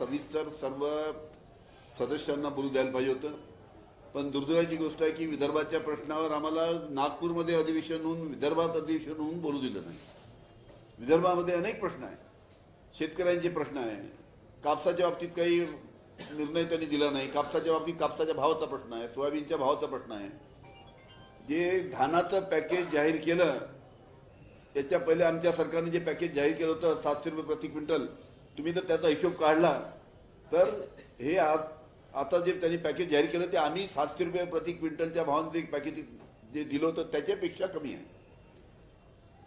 सविस्तर सर्व सदस्यांना बोलू द्यायला पाहिजे होतं. पण दुर्दैवाची गोष्ट आहे की विदर्भाच्या प्रश्नावर आम्हाला नागपूरमध्ये अधिवेशन होऊन विदर्भात अधिवेशन होऊन बोलू दिलं नाही. विदर्भामध्ये अनेक प्रश्न आहेत. शेतकऱ्यांचे प्रश्न आहे. कापसाच्या बाबतीत काही निर्णय त्यांनी दिला नाही. कापसाच्या बाबतीत कापसाच्या भावाचा प्रश्न आहे. सोयाबीनच्या भावाचा प्रश्न आहे. जे धानाचं पॅकेज जाहीर केलं त्याच्या पहिले आमच्या सरकारने जे पॅकेज जाहीर केलं होतं सातशे रुपये प्रति क्विंटल तुम्ही जर त्याचा हिशोब काढला तर हे आज आता जे त्यांनी पॅकेज जाहीर केलं ते आम्ही सातशे रुपये प्रति क्विंटलच्या भावाने जे पॅकेज जे दिलं होतं त्याच्यापेक्षा कमी आहे.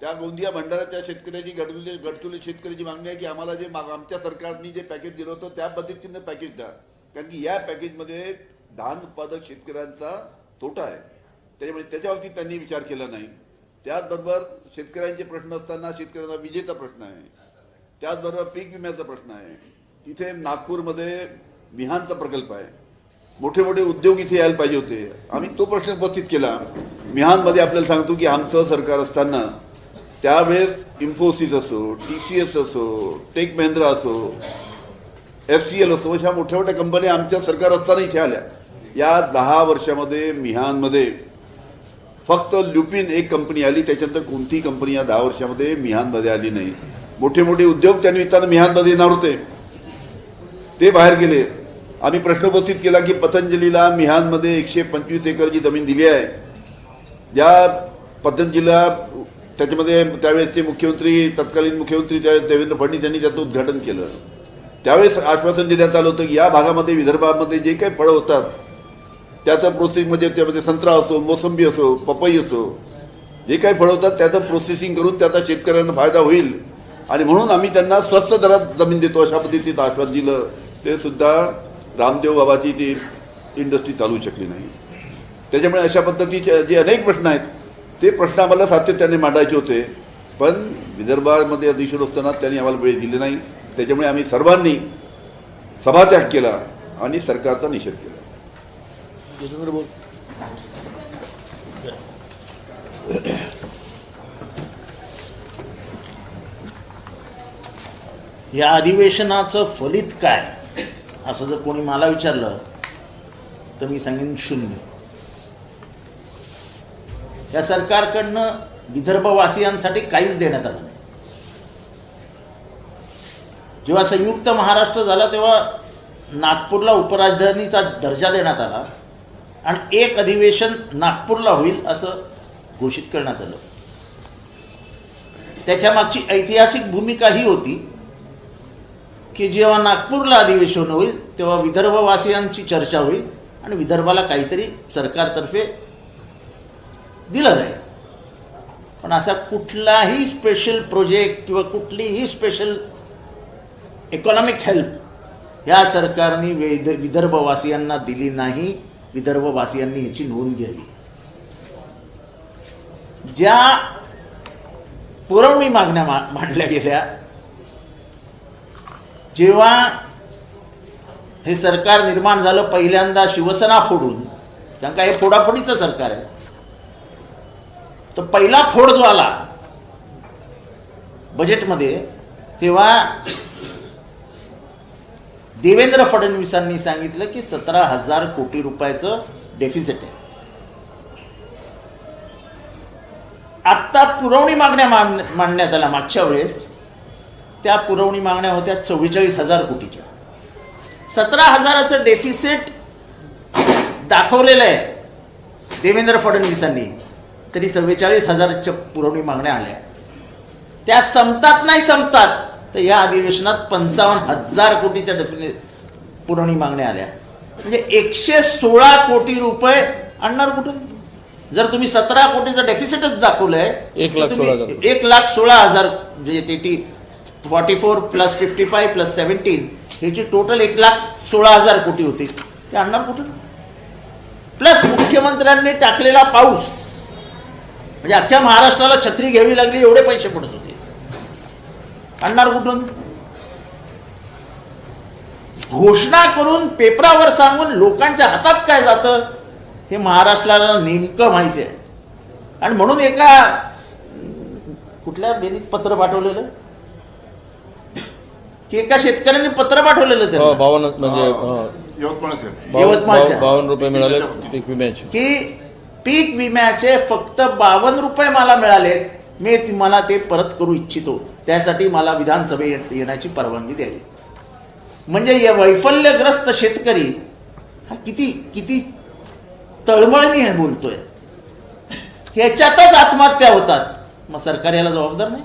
त्या गोंदिया भंडाऱ्याच्या शेतकऱ्याची गडतुले गडतुले शेतकऱ्याची मागणी आहे की आम्हाला जे आमच्या सरकारने जे पॅकेज दिलं होतं त्या पद्धतीनं पॅकेज द्या. कारण की या पॅकेजमध्ये धान उत्पादक शेतकऱ्यांचा तोटा आहे. त्याच्यामुळे त्याच्या बाबतीत त्यांनी विचार केला नाही. त्याचबरोबर शेतकऱ्यांचे प्रश्न असताना शेतकऱ्यांचा विजेचा प्रश्न आहे. त्याचबरोबर पीक विम्याचा प्रश्न आहे. तिथे नागपूरमध्ये मिहानचा प्रकल्प आहे. मोठे मोठे उद्योग इथे यायला पाहिजे होते. आम्ही तो प्रश्न उपस्थित केला. मिहानमध्ये आपल्याला सांगतो की आमचं सरकार असताना त्यावेळेस इन्फोसिस असो टी सी एस असो टेक महिंद्रा असो एफ सी एल असो ह्या मोठ्या मोठ्या कंपन्या आमच्या सरकार असताना इथे आल्या. या दहा वर्षामध्ये मिहानमध्ये फक्त ल्युपिन एक कंपनी आली. त्याच्यानंतर कोणतीही कंपनी या दहा वर्षामध्ये मिहानमध्ये आली नाही. मोठे मोठे उद्योग त्यांनी निमित्तानं मिहानमध्ये येणार होते. ते बाहेर गेले. आम्ही प्रश्न उपस्थित केला की पतंजलीला मिहानमध्ये एकशे पंचवीस एकरची जमीन दिली आहे. ज्या पतंजलीला त्याच्यामध्ये त्यावेळेस ते मुख्यमंत्री तत्कालीन मुख्यमंत्री त्यावेळेस देवेंद्र फडणवीस यांनी त्याचं उद्घाटन केलं. त्यावेळेस आश्वासन देण्यात आलं होतं की या भागामध्ये विदर्भामध्ये जे काही फळं होतात त्याचं प्रोसेस म्हणजे त्यामध्ये संत्रा असो मोसंबी असो पपई असो जे काही फळं होतात त्याचं प्रोसेसिंग करून त्याचा शेतकऱ्यांना फायदा होईल. आणि म्हणून आम्ही त्यांना स्वस्त दरात जमीन देतो अशा पद्धतीत आश्वासन दिलं. ते सुद्धा रामदेव बाबाची ती इंडस्ट्री चालू शकली नाही. त्याच्यामुळे अशा पद्धतीचे जे अनेक प्रश्न आहेत ते प्रश्न आम्हाला सातत्याने मांडायचे होते. पण विदर्भामध्ये अधिशूर असताना त्यांनी आम्हाला वेळ दिली नाही. त्याच्यामुळे आम्ही सर्वांनी सभात्याग केला आणि सरकारचा निषेध केला. बोल. या अधिवेशनाचं फलित काय? असं जर कोणी मला विचारलं तर मी सांगेन शून्य. या सरकारकडनं विदर्भवासियांसाठी काहीच देण्यात आलं नाही. जेव्हा संयुक्त महाराष्ट्र झाला तेव्हा नागपूरला उपराजधानीचा दर्जा देण्यात आला आणि एक अधिवेशन नागपूरला होईल असं घोषित करण्यात आलं. त्याच्या मागची ऐतिहासिक भूमिका ही होती की जेव्हा नागपूरला अधिवेशन होईल तेव्हा विदर्भवासियांची चर्चा होईल आणि विदर्भाला काहीतरी सरकारतर्फे दिलं जाईल. पण असा कुठलाही स्पेशल प्रोजेक्ट किंवा कुठलीही स्पेशल इकॉनॉमिक हेल्प या सरकारने वेद- विदर्भवासियांना दिली नाही विदर्भवासियांनी याची नोंद घ्यावी. ज्या पुरवणी मागण्या मा- मांडल्या गेल्या जेव्हा हे सरकार निर्माण झालं पहिल्यांदा शिवसेना फोडून कारण का हे फोडाफोडीचं सरकार आहे. तर पहिला फोड जो आला बजेटमध्ये तेव्हा देवेंद्र फडणवीसांनी सांगितलं की सतरा हजार कोटी रुपयाचं डेफिसिट आहे. आत्ता पुरवणी मागण्या मान- मांडण्यात आल्या मागच्या वेळेस. त्या पुरवणी मागण्या होत्या चव्वेचाळीस हजार कोटीच्या. सतरा हजाराचं डेफिसिट दाखवलेलं आहे. देवेंद्र फडणवीसांनी. तरी चव्वेचाळीस हजाराच्या पुरवणी मागण्या आल्या. त्या संपतात नाही संपतात तर या अधिवेशनात पंचावन्न हजार कोटीच्या डेफिने पुरवणी मागण्या आल्या. म्हणजे एकशे सोळा कोटी रुपये आणणार कुठून? जर तुम्ही सतरा कोटीचं डेफिसिटच दाखवलंय एक लाख सोळा. एक लाख सोळा हजार जे ते forty four plus fifty five plus seventeen ह्याची टोटल एक लाख सोळा हजार कोटी होती. ते आणणार कुठून प्लस मुख्यमंत्र्यांनी टाकलेला पाऊस. म्हणजे अख्ख्या महाराष्ट्राला छत्री घ्यावी लागली एवढे पैसे पडत होते. आणणार कुठून? घोषणा करून पेपरावर सांगून लोकांच्या हातात काय जातं हे महाराष्ट्राला नेमकं माहिती आहे. आणि म्हणून एका कुठल्या बेरीत पत्र पाठवलेलं? की एका शेतकऱ्याने पत्र पाठवलेलं हो, त्यांना बावन्न म्हणजे हा. हा, यवतमाळचे. बावन्न यवतमाळच्या. बावन्न रुपये मिळाले पीक विम्याचे. की पीक विम्याचे फक्त बावन्न रुपये मला मिळालेत मी ती- मला ते परत करू इच्छितो. त्यासाठी मला विधानसभेत येण्याची परवानगी द्यावी. म्हणजे या वैफल्यग्रस्त शेतकरी हा किती किती तळमळणी हे बोलतोय. ह्याच्यातच आत्महत्या होतात. मग सरकार याला जबाबदार नाही?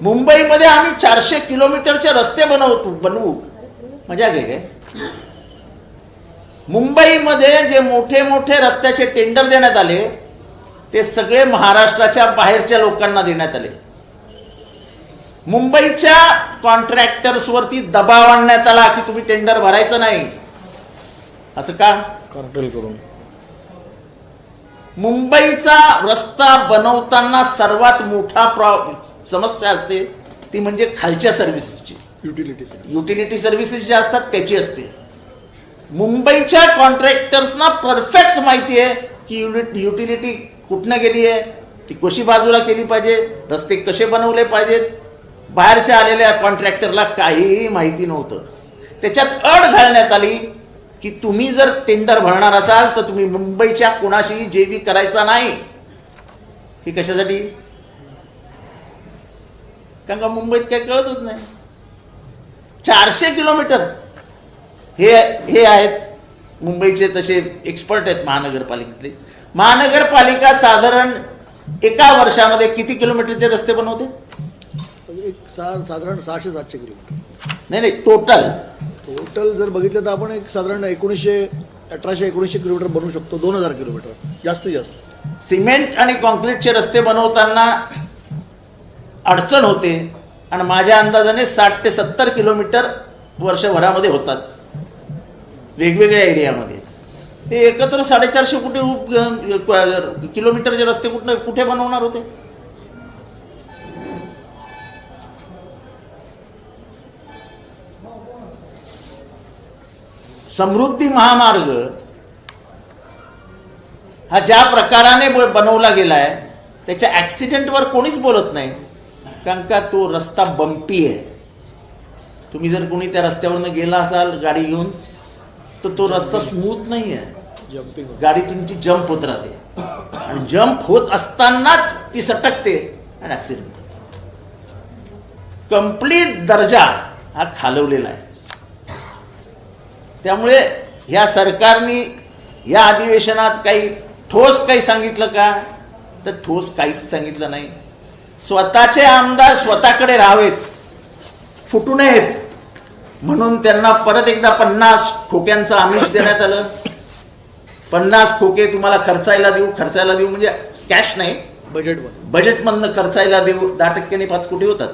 मुंबईमध्ये आम्ही चारशे किलोमीटरचे रस्ते बनवतो बनवू. मजा घे गे. मुंबईमध्ये जे मोठे मोठे रस्त्याचे टेंडर देण्यात आले ते सगळे महाराष्ट्राच्या बाहेरच्या लोकांना देण्यात आले. मुंबईच्या कॉन्ट्रॅक्टर्सवरती दबाव आणण्यात आला की तुम्ही टेंडर भरायचं नाही. असं का? कार्टेल करून. मुंबईचा रस्ता बनवताना सर्वात मोठा प्रॉ- समस्या असते ती म्हणजे खालच्या सर्व्हिसची युटिलिटी युटिलिटी सर्व्हिसेस ज्या असतात त्याची असते. मुंबईच्या कॉन्ट्रॅक्टर्सना परफेक्ट माहिती आहे की युनिट युटिलिटी कुठनं गेली आहे ती कशी बाजूला केली पाहिजे रस्ते कसे बनवले पाहिजेत बाहेरच्या आलेल्या कॉन्ट्रॅक्टरला काहीही माहिती नव्हतं. त्याच्यात अड घालण्यात आली की तुम्ही जर टेंडर भरणार असाल तर तुम्ही मुंबईच्या कोणाशीही जेवी करायचा नाही. ही कशासाठी? कारण का मुंबईत काही कळतच नाही. चारशे किलोमीटर हे हे आहेत. मुंबईचे तसे एक्सपर्ट आहेत महानगरपालिकेतले. महानगरपालिका साधारण एका वर्षामध्ये किती किलोमीटरचे रस्ते बनवते? एक सा- साधारण सहाशे सातशे किलोमीटर. नाही नाही टोटल टोटल जर बघितलं तर आपण एक साधारण एकोणीसशे अठराशे एकोणीसशे किलोमीटर बनवू शकतो दोन हजार किलोमीटर. जास्तीत जास्त. सिमेंट आणि कॉन्क्रीटचे रस्ते बनवताना अडचण होते आणि माझ्या अंदाजाने साठ ते सत्तर किलोमीटर वर्षभरामध्ये होतात. वेगवेगळ्या एरियामध्ये. हे एकत्र साडेचारशे कुठे किलोमीटरचे रस्ते कुठे कुठे बनवणार होते? समृद्धी महामार्ग हा ज्या प्रकाराने बनवला गेलाय त्याच्या ऍक्सिडेंटवर कोणीच बोलत नाही. कारण का तो रस्ता बंपी आहे. तुम्ही जर कोणी त्या रस्त्यावरनं गेला असाल गाडी घेऊन तर तो रस्ता स्मूथ नाही आहे. गाडी तुमची जंप होत राहते. आणि जंप होत असतानाच ती सटकते आणि ऍक्सिडेंट होते. कंप्लीट दर्जा हा खालवलेला आहे. त्यामुळे ह्या सरकारने या अधिवेशनात काही ठोस काही सांगितलं का? तर ठोस काहीच सांगितलं नाही. स्वतःचे आमदार स्वतःकडे राहावेत फुटू नयेत. म्हणून त्यांना परत एकदा पन्नास खोक्यांचं आमिष देण्यात आलं. पन्नास खोके तुम्हाला खर्चायला देऊ खर्चायला देऊ म्हणजे कॅश नाही. बजेट पण बजेटमधनं खर्चायला देऊ दहा टक्क्यांनी पाच कोटी होतात.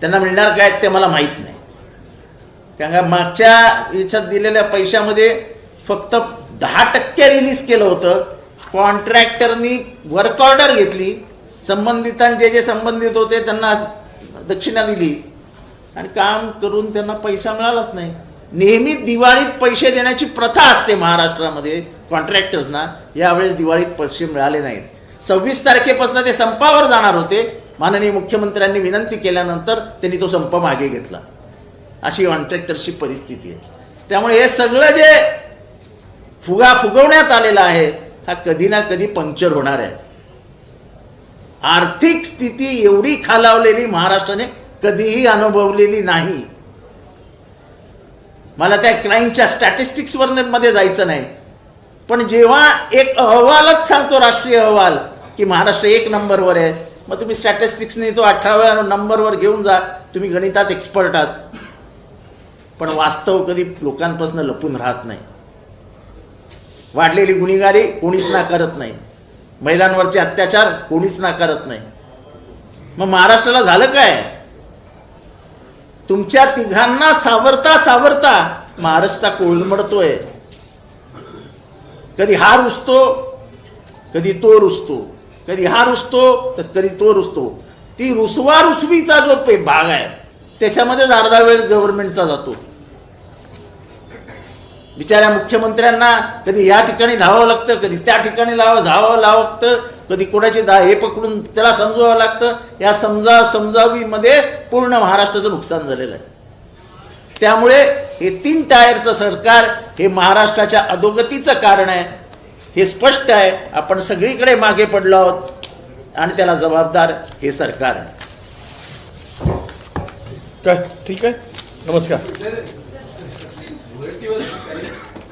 त्यांना मिळणार काय ते मला माहीत नाही. कारण का मागच्या याच्यात दिलेल्या पैशामध्ये फक्त दहा टक्के रिलीज केलं होतं. कॉन्ट्रॅक्टरनी वर्क ऑर्डर घेतली. संबंधितां जे जे संबंधित होते त्यांना दक्षिणा दिली. आणि काम करून त्यांना पैसा मिळालाच नाही. नेहमी दिवाळीत पैसे देण्याची प्रथा असते महाराष्ट्रामध्ये कॉन्ट्रॅक्टर्सना यावेळेस दिवाळीत पैसे मिळाले नाहीत. सव्वीस तारखेपासून ते संपावर जाणार होते. माननीय मुख्यमंत्र्यांनी विनंती केल्यानंतर त्यांनी तो संप मागे घेतला. अशी कॉन्ट्रॅक्टरची परिस्थिती आहे. त्यामुळे हे सगळं जे फुगा फुगवण्यात आलेला आहे हा कधी ना कधी पंक्चर होणार आहे. आर्थिक स्थिती एवढी खालावलेली महाराष्ट्राने कधीही अनुभवलेली नाही. मला त्या क्राईमच्या स्टॅटिस्टिक्समध्ये जायचं नाही. पण जेव्हा एक अहवालच सांगतो राष्ट्रीय अहवाल की महाराष्ट्र एक नंबरवर आहे मग तुम्ही स्टॅटिस्टिक्सने तो अठराव्या नंबरवर घेऊन जा तुम्ही गणितात एक्सपर्ट आहात. पण वास्तव कधी लोकांपासून लपून राहत नाही. वाढलेली गुन्हेगारी कोणीच नाकारत नाही. महिलांवरचे अत्याचार कोणीच नाकारत नाही. मग महाराष्ट्राला झालं काय? तुमच्या तिघांना सावरता सावरता महाराष्ट्र कोलमडतोय. कधी हा रुसतो कधी तो रुसतो. कधी हा रुसतो तर कधी तो रुसतो. ती रुसवा रुसवीचा जो पे भाग आहे त्याच्यामध्येच अर्धा वेळ गव्हर्नमेंटचा जातो. बिचाऱ्या मुख्यमंत्र्यांना कधी या ठिकाणी धावावं लागतं कधी त्या ठिकाणी लावा धावावं लागतं कधी कोणाची दा हे पकडून त्याला समजवावं लागतं. या समजा समजावीमध्ये पूर्ण महाराष्ट्राचं नुकसान झालेलं आहे. त्यामुळे हे तीन टायरचं सरकार हे महाराष्ट्राच्या अधोगतीचं कारण आहे. हे स्पष्ट आहे. आपण सगळीकडे मागे पडलो आहोत आणि त्याला जबाबदार हे सरकार आहे. काय? ठीक आहे? नमस्कार. काही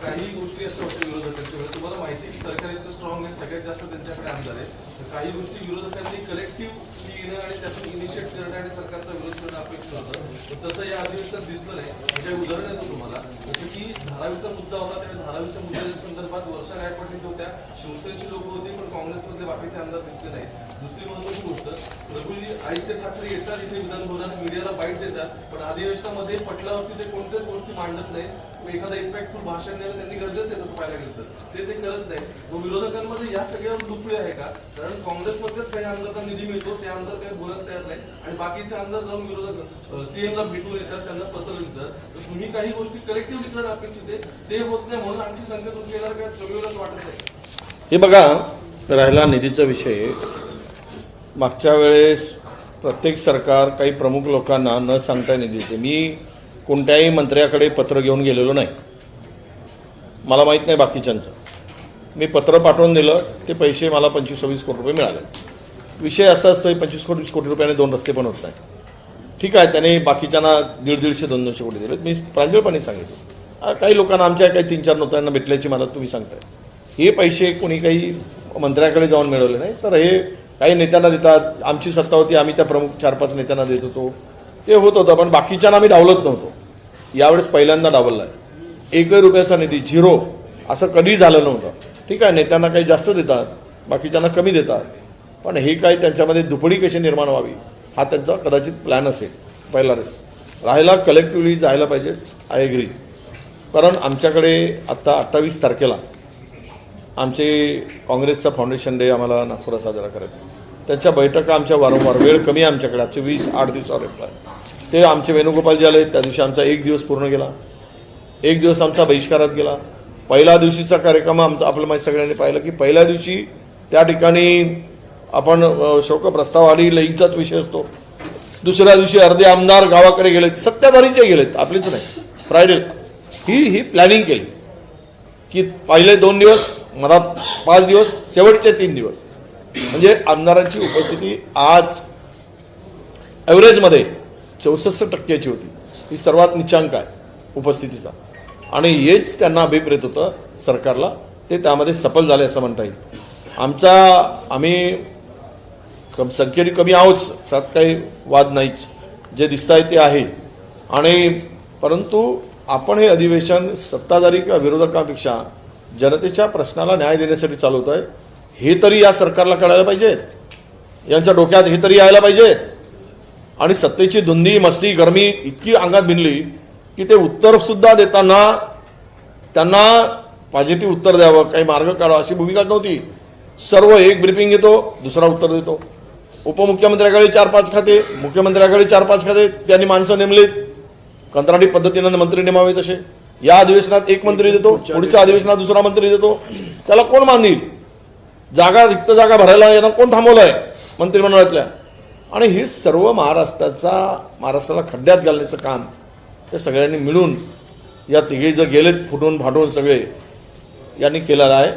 काही गोष्टी असं होतं विरोधकांच्या वेळेस तुम्हाला माहिती आहे की सरकार इतकं स्ट्रॉंग आहे सगळ्यात जास्त त्यांच्याकडे आमदार आहे काही गोष्टी विरोधकांनी कलेक्टिव्ह येणं आणि त्यातून इनिशिएट करणं आणि सरकारचा विरोध करणं अपेक्षित होतं. तसं या अधिवेशनात दिसलं नाही. म्हणजे उदाहरण येतो तुम्हाला. जसं की धारावीचा मुद्दा होता त्या धारावीच्या मुद्द्याच्या संदर्भात वर्षा गायकवाड तिथे होत्या शिवसेनेची लोक होती पण काँग्रेसमधले बाकीचे आमदार दिसले नाही दुसरी महत्वाची गोष्ट रघुजी आदित्य ठाकरे येतात इथे विधानभवनात मीडियाला बाईट देतात पण अधिवेशनामध्ये पटलावरती ते कोणत्याच गोष्टी मांडत नाहीत. एखादा इम्पॅक्टफुल भाषण देणं त्यांनी गरजेचं आहे तसं पाहायला गेलं तर. ते ते करत नाही. मग विरोधकांमध्ये या सगळ्यावर लुपळे आहे का? कारण काँग्रेसमध्येच काही आमदारांना निधी मिळतो त्या आमदार काही बोलत तयार नाही. आणि बाकीचे आमदार जाऊन विरोधक सीएम ला भेटून येतात त्यांना पत्र लिहितात. तर तुम्ही काही गोष्टी कलेक्टिव्ह करणं अपेक्षित आहे ते होत नाही म्हणून आणखी संख्या तुमची येणार काय चवीलाच वाटत नाही. हे बघा राहिला निधीचा विषय. मागच्या वेळेस प्रत्येक सरकार काही प्रमुख लोकांना न सांगता निधी देते. मी कोणत्याही मंत्र्याकडे पत्र घेऊन गेलेलो नाही. मला माहीत नाही बाकीच्यांचं. मी पत्र पाठवून दिलं ते पैसे मला पंचवीस सव्वीस कोटी रुपये मिळाले. विषय असा असतो की पंचवीस कोटी कोटी रुपयाने दोन रस्ते पण होत नाही. ठीक आहे त्याने बाकीच्यांना दीड दीडशे दोन दोनशे कोटी दिलेत मी प्रांजळपणे सांगितलं. काही लोकांना आमच्या काही तीन चार नोटांना भेटल्याची मला तुम्ही सांगताय. हे पैसे कोणी काही मंत्र्याकडे जाऊन मिळवले नाही. तर हे काही नेत्यांना देतात. आमची सत्ता होती आम्ही त्या प्रमुख चार पाच नेत्यांना देत होतो. ते होत होतं पण बाकीच्यांना आम्ही डावलत नव्हतो. यावेळेस पहिल्यांदा डावलला आहे एकही रुपयाचा निधी झिरो असं कधी झालं नव्हतं. ठीक आहे नेत्यांना काही जास्त देतात बाकीच्यांना कमी देतात. पण हे काही त्यांच्यामध्ये दुपडी कशी निर्माण व्हावी हा त्यांचा कदाचित प्लॅन असेल. पहिला राहायला कलेक्टिव्हली जायला पाहिजे आय एग्री कारण आमच्याकडे आत्ता अठ्ठावीस तारखेला आमचे काँग्रेसचा फाउंडेशन डे आम्हाला नागपुरात साजरा करायचा आहे. त्यांच्या बैठका आमच्या वारंवार वेळ कमी आहे आमच्याकडे. आजचे वीस आठ दिवसावर एप्लाय ते आमचे वेणुगोपालजी आले. त्या दिवशी आमचा एक दिवस पूर्ण गेला. एक दिवस आमचा बहिष्कारात गेला. पहिल्या दिवशीचा कार्यक्रम आमचा. आपलं माहिती सगळ्यांनी पाहिलं की पहिल्या दिवशी त्या ठिकाणी आपण शोक प्रस्ताव आणि लईचाच विषय असतो. दुसऱ्या दिवशी अर्धे आमदार गावाकडे गेलेत. सत्ताधारीचे गेलेत. आपलेच नाही. फ्रायडे. ही ही प्लॅनिंग केली. की पहिले दोन दिवस मधात पाच दिवस शेवटचे तीन दिवस. म्हणजे आमदारांची उपस्थिती आज ॲव्हरेजमध्ये चौसष्ट टक्क्याची होती. ही सर्वात निचांक आहे उपस्थितीचा. आणि हेच त्यांना अभिप्रेत होतं सरकारला. ते त्यामध्ये सफल झाले असं म्हणता येईल. आमचा आम्ही कम संख्येने कमी आहोत त्यात काही वाद नाहीच. जे दिसत आहे ते आहे. आणि परंतु आपण हे अधिवेशन सत्ताधारी किंवा विरोधकांपेक्षा जनतेच्या प्रश्नाला न्याय देण्यासाठी चालवत आहे हे तरी या सरकारला कळायला पाहिजे. यांच्या डोक्यात हे तरी यायला पाहिजे. आणि सत्तेची धुंदी मस्ती गरमी इतकी अंगात भिनली की ते उत्तर सुद्धा देताना त्यांना पॉझिटिव्ह उत्तर द्यावं काही मार्ग काढावा अशी भूमिका नव्हती. सर्व एक ब्रिफिंग येतो दुसरा उत्तर देतो. उपमुख्यमंत्र्याकडे चार पाच खाते मुख्यमंत्र्याकडे चार पाच खाते त्यांनी माणसं नेमलीत. कंत्राटी पद्धतीनं मंत्री नेमावे तसे. या अधिवेशनात एक मंत्री देतो पुढच्या अधिवेशनात दुसरा मंत्री देतो. त्याला कोण मानतील? जागा रिक्त जागा भरायला यांना कोण थांबवलंय? मंत्रिमंडळातल्या. आणि ही सर्व महाराष्ट्राचा महाराष्ट्राला खड्ड्यात घालण्याचं काम हे सगळ्यांनी मिळून या तिघे जर गेलेत फुटून फाटून सगळे यांनी केलेला आहे.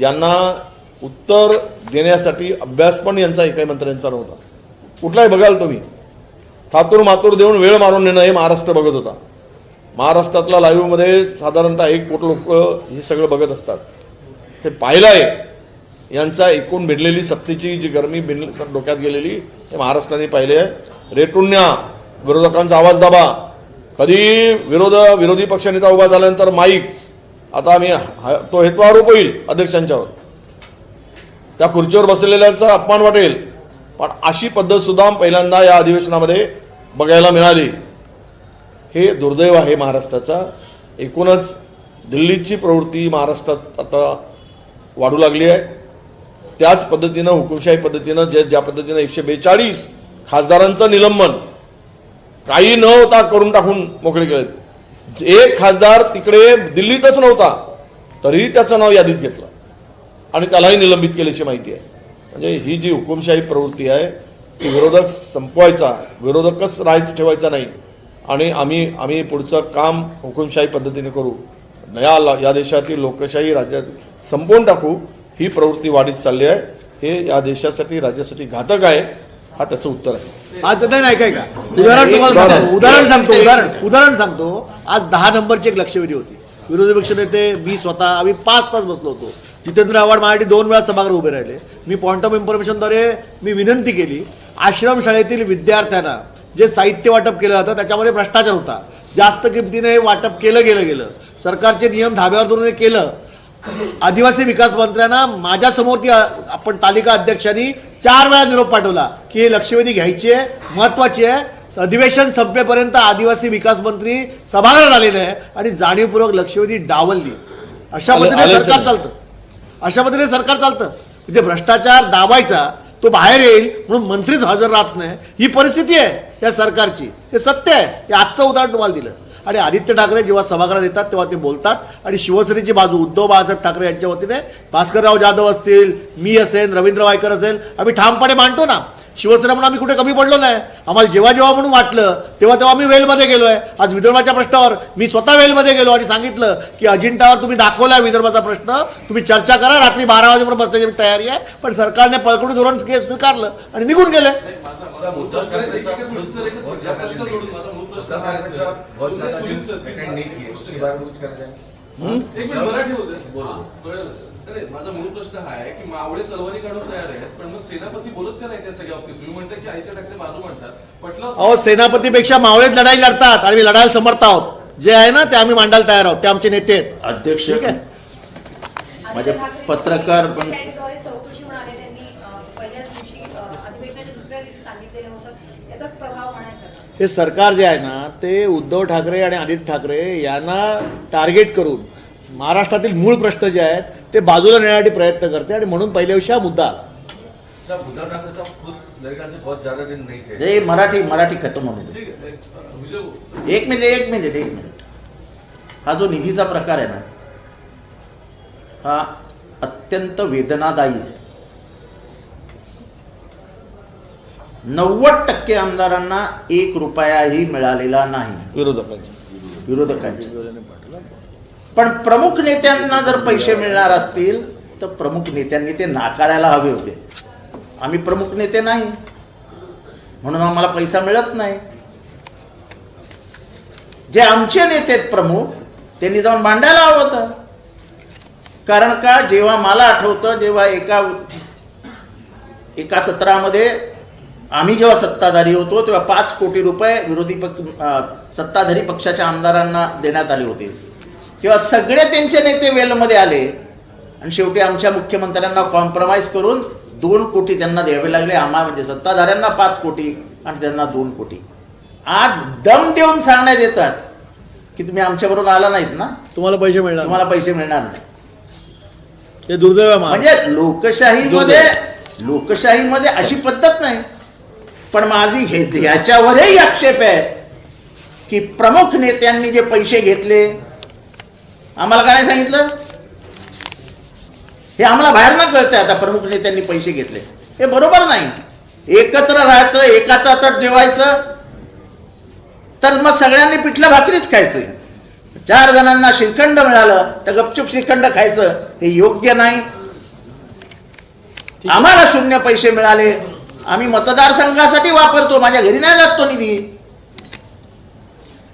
यांना उत्तर देण्यासाठी अभ्यास पण यांचा एकही मंत्र्यांचा नव्हता. कुठलाही बघाल तुम्ही. थातूर मातूर देऊन वेळ मारून नेणं हे महाराष्ट्र बघत होता. महाराष्ट्रातल्या लाईव्हमध्ये साधारणतः एक कोट लोक हे सगळं बघत असतात. ते पाहिलं आहे यांचा एकूण भिडलेली सत्तेची जी गरमी भिन डोक्यात गेलेली हे महाराष्ट्राने पाहिले आहे. रेटून विरोधकांचा आवाज दाबा. कधी विरोध विरोधी पक्षनेता उभा झाल्यानंतर माईक. आता आम्ही तो हेतू आरोप होईल अध्यक्षांच्यावर त्या खुर्चीवर बसलेल्यांचा अपमान वाटेल. पण अशी पद्धत सुद्धा पहिल्यांदा या अधिवेशनामध्ये बघायला मिळाली. हे दुर्दैव आहे महाराष्ट्राचा. एकूणच दिल्लीची प्रवृत्ती महाराष्ट्रात आता वाढू लागली आहे. त्याच पद्धतीनं हुकुमशाही पद्धतीनं जे ज्या पद्धतीनं एकशे बेचाळीस खासदारांचं निलंबन काही न होता करून टाकून मोकळे केलेत. एक खासदार तिकडे दिल्लीतच नव्हता तरीही त्याचं नाव यादीत घेतलं. आणि त्यालाही निलंबित केल्याची माहिती आहे. म्हणजे ही जी हुकुमशाही प्रवृत्ती आहे ती विरोधक संपवायचा विरोधकच राहायचं ठेवायचा नाही. आणि आम्ही आम्ही पुढचं काम हुकुमशाही पद्धतीने करू. या या देशातील लोकशाही राज्यात संपवून टाकू. ही प्रवृत्ती वाढीत चालली आहे. हे या देशासाठी राज्यासाठी घातक आहे हा त्याचं उत्तर आहे. आज नाही काय का उदाहरण तुम्हाला सांगतो. उदाहरण. सांगतो उदाहरण. उदाहरण सांगतो. आज दहा नंबरची एक लक्षवेधी होती. विरोधी पक्ष नेते मी स्वतः आम्ही पाच तास बसलो होतो. जितेंद्र आव्हाड मराठी दोन वेळा सभागृह उभे राहिले. मी पॉइंट ऑफ इन्फॉर्मेशनद्वारे मी विनंती केली आश्रमशाळेतील विद्यार्थ्यांना जे साहित्य वाटप केलं जातं त्याच्यामध्ये भ्रष्टाचार होता. जास्त किमतीने वाटप केलं गेलं गेलं. सरकारचे नियम धाब्यावर धरून हे केलं. आदिवासी विकास मंत्र्यांना माझ्यासमोर ती आपण तालिका अध्यक्षांनी चार वेळा निरोप पाठवला की हे लक्षवेधी घ्यायची आहे महत्वाची आहे. अधिवेशन संपेपर्यंत आदिवासी विकास मंत्री सभागृहात आलेले आहे आणि जाणीवपूर्वक लक्षवेधी डावलली. अशा पद्धतीने सरकार. चालतं. अशा पद्धतीने सरकार चालतं. म्हणजे भ्रष्टाचार दाबायचा तो बाहेर येईल म्हणून मंत्रीच हजर राहत नाही. ही परिस्थिती आहे या सरकारची. हे सत्य आहे. हे आजचं उदाहरण तुम्हाला दिलं. आणि आदित्य ठाकरे जेव्हा सभागृहात येतात तेव्हा ते बोलतात. आणि शिवसेनेची बाजू उद्धव बाळासाहेब ठाकरे यांच्या वतीने. भास्करराव जाधव असतील मी असेल रवींद्र वायकर असेल आम्ही ठामपणे मांडतो ना. शिवसेना म्हणून आम्ही कुठे कमी पडलो नाही. आम्हाला जेव्हा जेव्हा म्हणून वाटलं तेव्हा तेव्हा आम्ही वेलमध्ये गेलोय. आज विदर्भाच्या प्रश्नावर मी स्वतः वेलमध्ये गेलो आणि सांगितलं की अजिंठावर तुम्ही दाखवलाय विदर्भाचा प्रश्न. तुम्ही चर्चा करा. रात्री बारा वाजेपर्यंत बसण्याची तयारी आहे. पण सरकारने पळकुटी धोरण स्वीकारलं आणि निघून गेले. माझा माझा मूळ प्रश्न हा आहे, की मावळे तलवारी काढून तयार आहेत पण मग सेनापती बोलत का नाही त्या सगळ्या बाबतीत? तुम्ही म्हणता की आदित्य ठाकरे बाजू म्हणतात पटलं अहो सेनापतीपेक्षा मावळेत लढाई लढतात आणि मी लढायला समर्थ आहोत. जे आहे ना ते आम्ही मांडायला तयार आहोत. ते आमचे नेते आहेत. अध्यक्ष ठीक आहे? माझे पत्रकार पण-? हे सरकार जे आहे ना ते उद्धव ठाकरे आणि आदित्य ठाकरे यांना टार्गेट करून महाराष्ट्रातील मूळ प्रश्न जे आहेत ते बाजूला नेण्यासाठी प्रयत्न करते आणि म्हणून पहिल्या दिवशी हा मुद्दा आला. साहब उद्धव ठाकरे साहब खुद मेरे ख्याल से बहुत ज्यादा दिन नहीं थे मराठी मराठी खतम होणे. एक मिनिट एक मिनिट एक मिनिट. हा जो निधीचा प्रकार आहे ना हा अत्यंत वेदनादायी आहे. नव्वद टक्के आमदारांना एक रुपयाही मिळालेला नाही. विरोधकांच्या विरोधकांच्या पण प्रमुख नेत्यांना जर पैसे मिळणार असतील तर प्रमुख नेत्यांनी ते नाकारायला हवे होते. आम्ही प्रमुख नेते नाही. म्हणून आम्हाला पैसा मिळत नाही. जे आमचे नेते आहेत प्रमुख त्यांनी जाऊन मांडायला हवं होतं. कारण का जेव्हा मला आठवतं जेव्हा एका एका सत्रामध्ये आम्ही जेव्हा सत्ताधारी होतो तेव्हा पाच कोटी रुपये विरोधी पक्ष सत्ताधारी पक्षाच्या आमदारांना देण्यात आले होते. तेव्हा सगळे त्यांचे नेते वेलमध्ये आले आणि शेवटी आमच्या मुख्यमंत्र्यांना कॉम्प्रोमाइज करून दोन कोटी त्यांना द्यावे लागले. आम्हाला म्हणजे सत्ताधाऱ्यांना पाच कोटी आणि त्यांना दोन कोटी. आज दम देऊन सांगण्यात येतात की तुम्ही आमच्याबरोबर आला नाहीत ना? तुम्हाला पैसे मिळणार तुम्हाला पैसे मिळणार नाही. हे दुर्दैव. म्हणजे लोकशाहीमध्ये लोकशाहीमध्ये अशी पद्धत नाही. पण माझी हे ह्याच्यावरही आक्षेप आहे की प्रमुख नेत्यांनी जे पैसे घेतले आम्हाला काय सांगितलं? हे आम्हाला बाहेर ना कळतंय आता प्रमुख नेत्यांनी पैसे घेतले. हे बरोबर नाही. एकत्र राहायचं एकाच हातात जेवायचं तर मग सगळ्यांनी पिठलं भाकरीच खायचं. चार जणांना श्रीखंड मिळालं तर गपचूप श्रीखंड खायचं हे योग्य नाही. आम्हाला शून्य पैसे मिळाले. आम्ही मतदारसंघासाठी वापरतो. माझ्या घरी नाही जात तो निधी.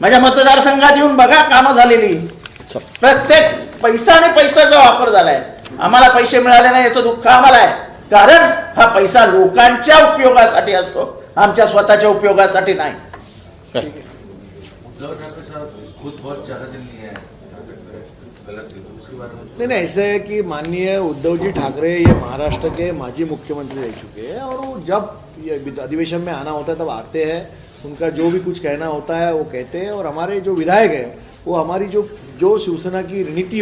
माझ्या मतदारसंघात येऊन बघा कामं झालेली. प्रत्येक पैसा आणि पैशाचा वापर झालाय आम्हाला पैसे मिळाले नाही याचं दुःख आम्हाला आहे. कारण हा पैसा लोकांच्या उपयोगासाठी असतो आमच्या स्वतःच्या उपयोगासाठी नाही. नहीं नहीं ऐसे है कि माननीय उद्धव जी ठाकरे ये महाराष्ट्र के माजी मुख्यमंत्री रह चुके. हैं और वो जब ये अधिवेशन में आना होता है तब आते हैं. उनका जो भी कुछ कहना होता है वो कहते हैं. और हमारे जो विधायक हैं वो हमारी जो जो शिवसेना की रणनीति